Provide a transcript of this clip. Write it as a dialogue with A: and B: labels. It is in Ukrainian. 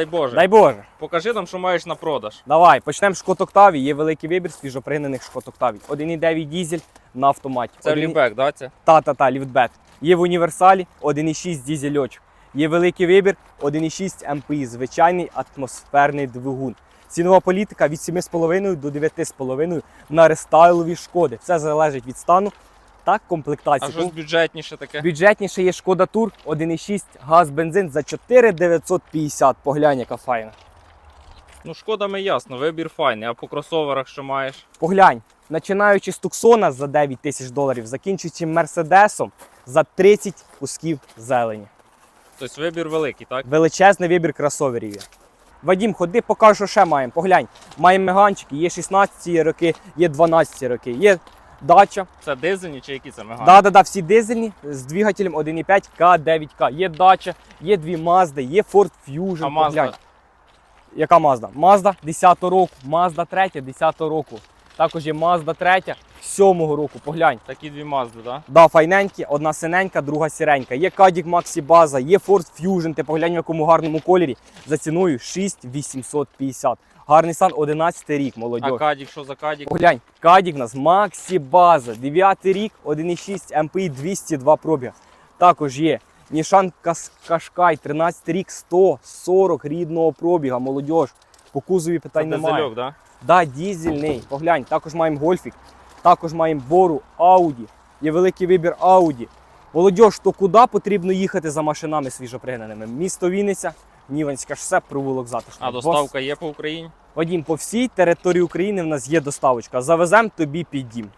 A: Дай Боже.
B: Дай Боже.
A: Покажи нам, що маєш на продаж.
B: Давай, почнемо з Шкод Октаві. Є великий вибір свіжопригнаних Шкод Октаві. 1,9 дізель на автоматі.
A: Це
B: Один-
A: лівбек, да? Це?
B: Та-та-та, ліфтбет. Є в універсалі 1,6 дізельочок. Є великий вибір 1,6 МПІ, звичайний атмосферний двигун. Цінова політика від 7,5 до 9,5 на рестайлові шкоди. Все залежить від стану та
A: А
B: комплектації.
A: щось бюджетніше таке.
B: Бюджетніше є шкода Тур 1,6 газ бензин за 4,950. Поглянь, яка файна.
A: Ну, шкодами ясно, вибір файний, а по кросоверах що маєш?
B: Поглянь, починаючи з Туксона за 9 тисяч доларів, закінчуючи Мерседесом за 30 кусків зелені.
A: Тобто вибір великий, так?
B: Величезний вибір кросоверів. є. Вадім, ходи, покажу, що ще маємо. Поглянь, маємо меганчики, є 16 роки, є 12 роки, є дача.
A: Це дизельні чи які це мега?
B: Да, да, да, всі дизельні з двигателем 1,5 К9К. Є дача, є дві Мазди, є Ford Fusion.
A: А
B: Мазда? Яка Мазда? Мазда 10 року, Мазда 3 10 року. Також є Мазда 3 7 року. Поглянь.
A: Такі дві мазди, так?
B: Да, файненькі, одна синенька, друга сіренька. Є Caddy Maxi база, є Ford Fusion, ти поглянь в якому гарному кольорі за ціною 6850. Гарний стан 11 рік, молодь.
A: А кадік, що за кадік?
B: Поглянь, Caddy в нас Maxi база, 9 рік, 1,6 MPI 202 пробіг. Також є Nissan Qas- Qashqai, 13 рік, 140 рідного пробіга, молодь. По кузові питань немає.
A: дизельок, так?
B: Да, дізельний. Поглянь, також маємо гольфік, також маємо бору, Ауді. Є великий вибір Ауді. Молодіж, то куди потрібно їхати за машинами свіжопригнаними? Місто Вінниця, Ніванська шосе, провулок затишний.
A: А доставка є по Україні?
B: Вадім, по всій території України в нас є доставочка. Завеземо тобі під дім.